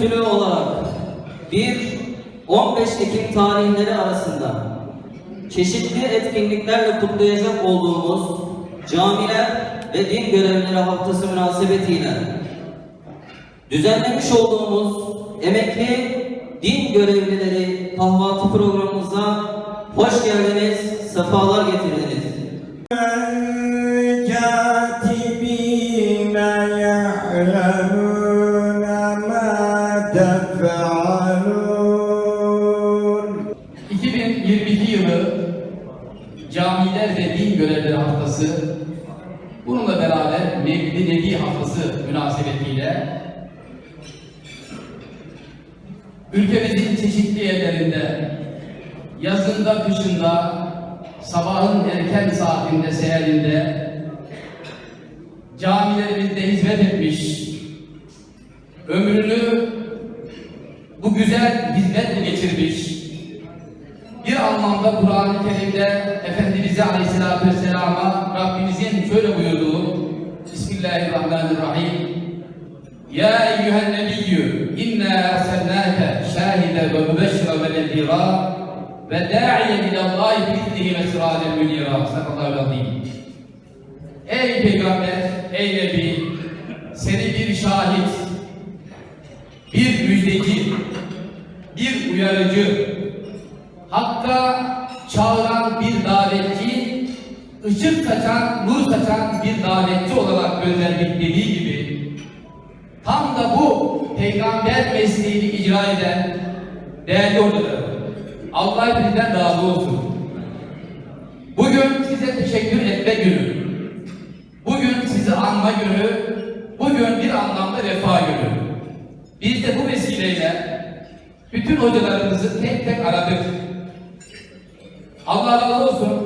Müftülüğü olarak 1-15 Ekim tarihleri arasında çeşitli etkinliklerle kutlayacak olduğumuz camiler ve din görevlileri haftası münasebetiyle düzenlemiş olduğumuz emekli din görevlileri kahvaltı programımıza hoş geldiniz, sefalar getirdiniz. Haftası münasebetiyle ülkemizin çeşitli yerlerinde yazında, kışında, sabahın erken saatinde, seherinde camilerimizde hizmet etmiş, ömrünü bu güzel hizmetle geçirmiş, bir anlamda Kur'an-ı Kerim'de Efendimiz Aleyhisselatü Vesselam'a Rabbimizin şöyle buyurduğu Bismillahirrahmanirrahim. Ya eyyühen nebiyyü inna erselnâke şahide ve mübeşşire ve nezîrâ ve da'iyen ilallâhi biiznihi ve sirâden münîrâ Sadakallâhu azîm Ey Peygamber, ey Nebi seni bir şahit, bir müjdeci, bir uyarıcı, Hatta çağıran bir davetçi, ışık saçan, nur saçan bir davetçi olarak gönderdik dediği gibi tam da bu peygamber mesleğini icra eden değerli hocalarım Allah hepinizden razı olsun. Bugün size teşekkür etme günü. Bugün sizi anma günü. Bugün bir anlamda vefa günü. Biz de bu vesileyle bütün hocalarımızı tek tek aradık. Allah razı olsun.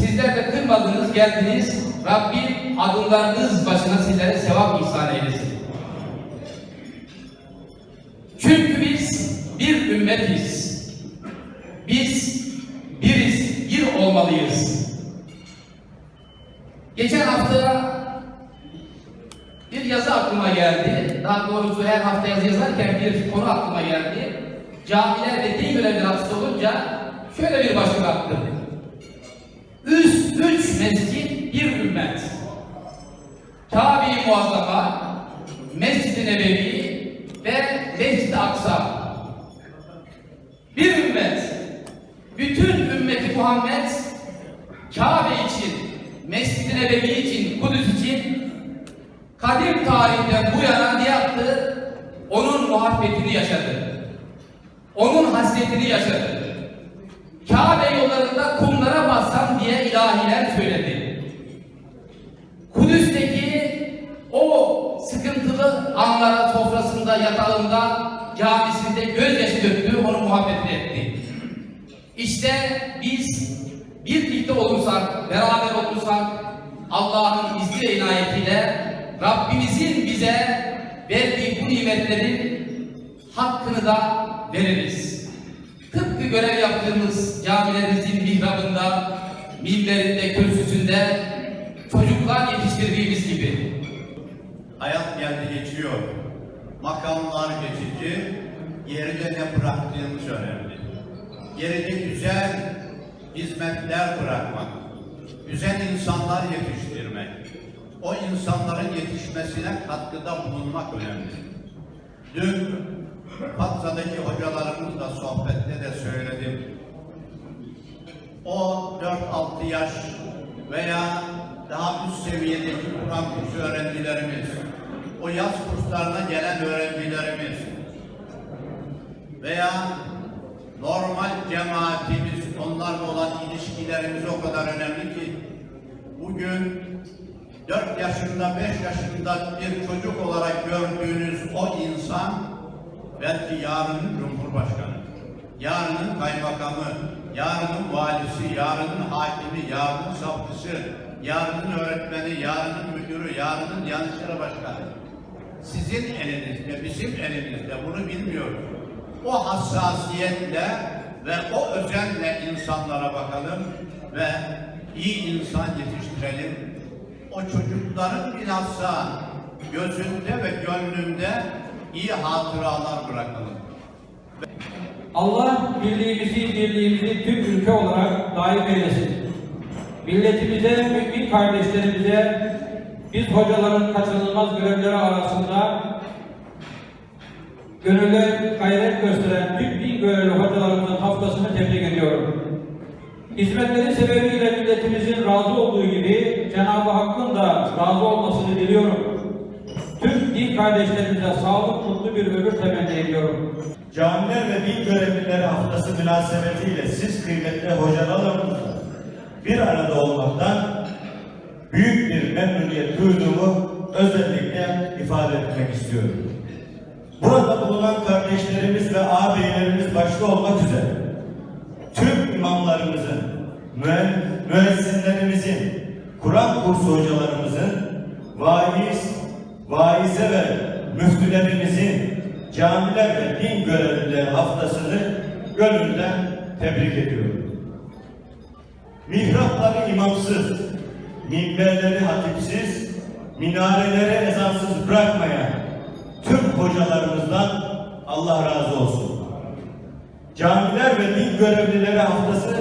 Sizler de kırmadınız, geldiniz. Rabbim adımlarınız başına sizlere sevap ihsan eylesin. Çünkü biz bir ümmetiz. Biz biriz, bir olmalıyız. Geçen hafta bir yazı aklıma geldi. Daha doğrusu her hafta yazı yazarken bir konu aklıma geldi. Camiler ve din görevleri hapsi olunca şöyle bir başlık attım. Mescit bir ümmet. Kabe-i Muazzama, Mescid-i Nebevi ve Mescid-i Aksa. Bir ümmet. Bütün ümmeti Muhammed Kabe için, Mescid-i Nebevi için, Kudüs için kadim tarihten bu yana ne yaptı? Onun muhabbetini yaşadı. Onun hasretini yaşadı. Kabe yollarında kumlara bassam diye ilahiler söyledi. Kudüs'teki o sıkıntılı anlara sofrasında, yatağında, camisinde gözyaşı döktü, onu muhabbetini etti. İşte biz birlikte olursak, beraber olursak, Allah'ın izni ve inayetiyle Rabbimizin bize verdiği bu nimetlerin hakkını da veririz. Tıpkı görev yaptığımız camilerimizin mihrabında, minberinde, kürsüsünde çocuklar yetiştirdiğimiz gibi. Hayat geldi geçiyor. Makamlar geçici, geride ne bıraktığımız önemli. Geride güzel hizmetler bırakmak, güzel insanlar yetiştirmek, o insanların yetişmesine katkıda bulunmak önemli. Dün Patsa'daki hocalarımızla sohbette de söyledim. O 4-6 yaş veya daha üst seviyedeki Kur'an kursu öğrencilerimiz, o yaz kurslarına gelen öğrencilerimiz veya normal cemaatimiz, onlarla olan ilişkilerimiz o kadar önemli ki bugün 4 yaşında, 5 yaşında bir çocuk olarak gördüğünüz o insan belki yarının Cumhurbaşkanı, yarının kaymakamı, yarının valisi, yarının hakimi, yarının savcısı, yarının öğretmeni, yarının müdürü, yarının İşleri Başkanı. Sizin elinizde, bizim elimizde bunu bilmiyoruz. O hassasiyetle ve o özenle insanlara bakalım ve iyi insan yetiştirelim. O çocukların bilhassa gözünde ve gönlünde iyi hatıralar bırakalım. Allah birliğimizi, birliğimizi tüm ülke olarak daim eylesin. Milletimize, mümin kardeşlerimize, biz hocaların kaçınılmaz görevleri arasında gönülle gayret gösteren tüm din görevli hocalarımızın haftasını tebrik ediyorum. Hizmetleri sebebiyle milletimizin razı olduğu gibi Cenab-ı Hakk'ın da razı olmasını diliyorum. Kardeşlerimize sağlık, mutlu bir ömür temenni ediyorum. Camiler ve din görevlileri haftası münasebetiyle siz kıymetli hocalarımızla bir arada olmaktan büyük bir memnuniyet duyduğumu özellikle ifade etmek istiyorum. Burada bulunan kardeşlerimiz ve ağabeylerimiz başta olmak üzere tüm imamlarımızın, müe- müezzinlerimizin, Kur'an kursu hocalarımızın, vaiz, vaize ve müftülerimizin, camiler ve din görevlileri haftasını gönülden tebrik ediyorum. Mihrapları imamsız, minberleri hatipsiz, minareleri ezansız bırakmayan tüm hocalarımızdan Allah razı olsun. Camiler ve din görevlileri haftası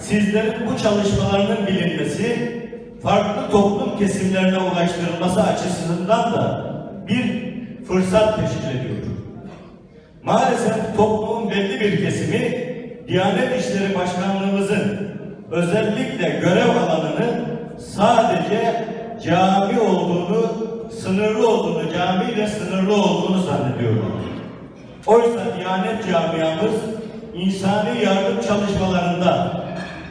sizlerin bu çalışmalarının bilinmesi, farklı toplum kesimlerine ulaştırılması açısından da bir fırsat teşkil ediyor. Maalesef toplumun belli bir kesimi Diyanet İşleri Başkanlığımızın özellikle görev alanının sadece cami olduğunu, sınırlı olduğunu, camiyle sınırlı olduğunu zannediyorlar. Oysa Diyanet camiamız insani yardım çalışmalarında,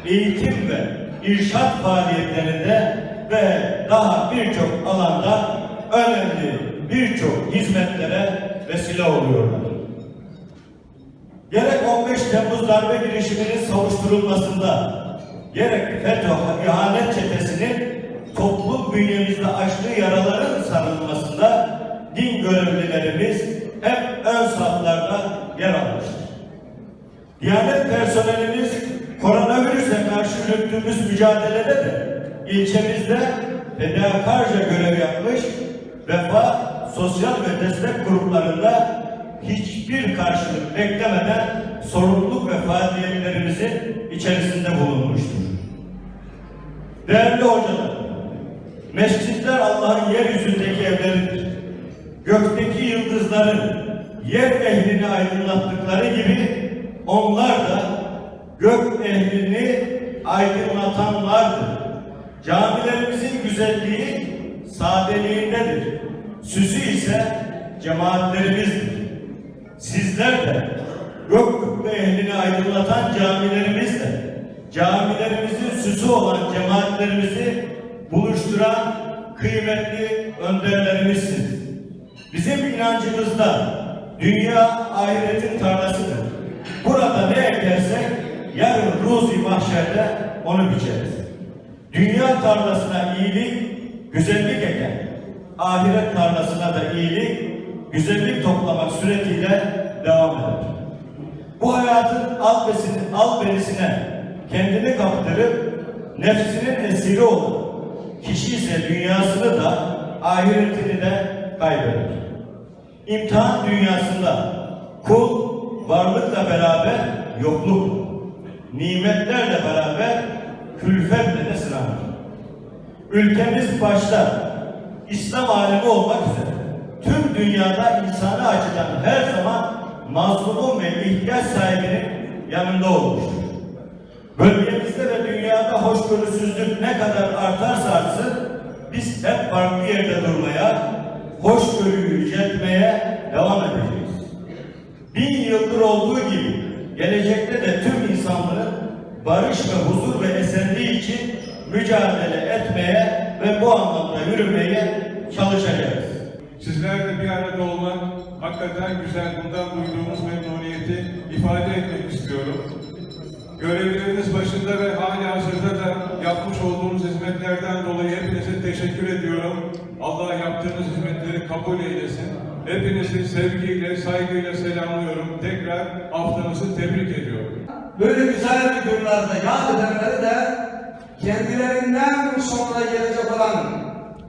eğitim ve irşat faaliyetlerinde ve daha birçok alanda önemli birçok hizmetlere vesile oluyorlar. Gerek 15 Temmuz darbe girişiminin savuşturulmasında, gerek FETÖ ihanet çetesinin toplum bünyemizde açtığı yaraların sarılmasında din görevlilerimiz hep ön saflarda yer almıştır. Diyanet karşı yürüttüğümüz mücadelede de ilçemizde fedakarca görev yapmış, vefa, sosyal ve destek gruplarında hiçbir karşılık beklemeden sorumluluk ve faaliyetlerimizin içerisinde bulunmuştur. Değerli hocalar, mescitler Allah'ın yeryüzündeki evleridir. Gökteki yıldızların yer ehlini aydınlattıkları gibi onlar da gök ehlini aydınlatanlardır. Camilerimizin güzelliği sadeliğindedir. Süsü ise cemaatlerimizdir. Sizler de gök kubbe ehlini aydınlatan camilerimizle camilerimizin süsü olan cemaatlerimizi buluşturan kıymetli önderlerimizsiniz. Bizim inancımızda dünya ahiretin tarlasıdır. Burada ne ekersek yarın ruzi mahşerde onu biçeriz. Dünya tarlasına iyilik, güzellik eken, ahiret tarlasına da iyilik, güzellik toplamak suretiyle devam eder. Bu hayatın alberisine, alberisine kendini kaptırıp nefsinin esiri olan kişi ise dünyasını da ahiretini de kaybeder. İmtihan dünyasında kul varlıkla beraber yokluk, nimetlerle beraber külfetle de sınanır. Ülkemiz başta İslam alemi olmak üzere tüm dünyada insanı açıdan her zaman mazlumun ve ihtiyaç sahibinin yanında olmuştur. Bölgemizde ve dünyada hoşgörüsüzlük ne kadar artarsa artsın biz hep farklı yerde durmaya, hoşgörüyü yüceltmeye devam edeceğiz. Bin yıldır olduğu gibi gelecekte de tüm insanlığın barış ve huzur ve esenliği için mücadele etmeye ve bu anlamda yürümeye çalışacağız. Sizlerle bir arada olmak hakikaten güzel. Bundan duyduğumuz memnuniyeti ifade etmek istiyorum. Görevleriniz başında ve hali hazırda da yapmış olduğunuz hizmetlerden dolayı hepinize teşekkür ediyorum. Allah yaptığınız hizmetleri kabul eylesin. Hepinizi sevgiyle, saygıyla selamlıyorum. Tekrar haftanızı tebrik ediyorum. Böyle güzel bir günlerde yad edenleri de kendilerinden sonra gelecek olan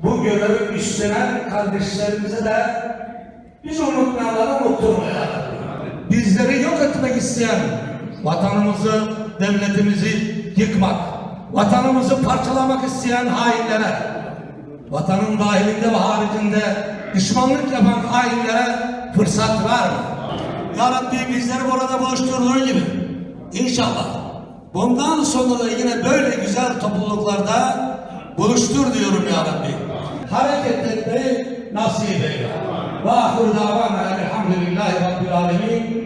bu görevi üstlenen kardeşlerimize de biz unutanları unutturmayalım. Bizleri yok etmek isteyen vatanımızı, devletimizi yıkmak, vatanımızı parçalamak isteyen hainlere, vatanın dahilinde ve haricinde düşmanlık yapan hainlere fırsat verme. Ya Rabbi bizleri burada buluşturduğun gibi inşallah bundan sonra da yine böyle güzel topluluklarda buluştur diyorum ya Rabbi. Hareket etmeyi nasip eyle. Ve ahir davana elhamdülillahi rabbil alemin.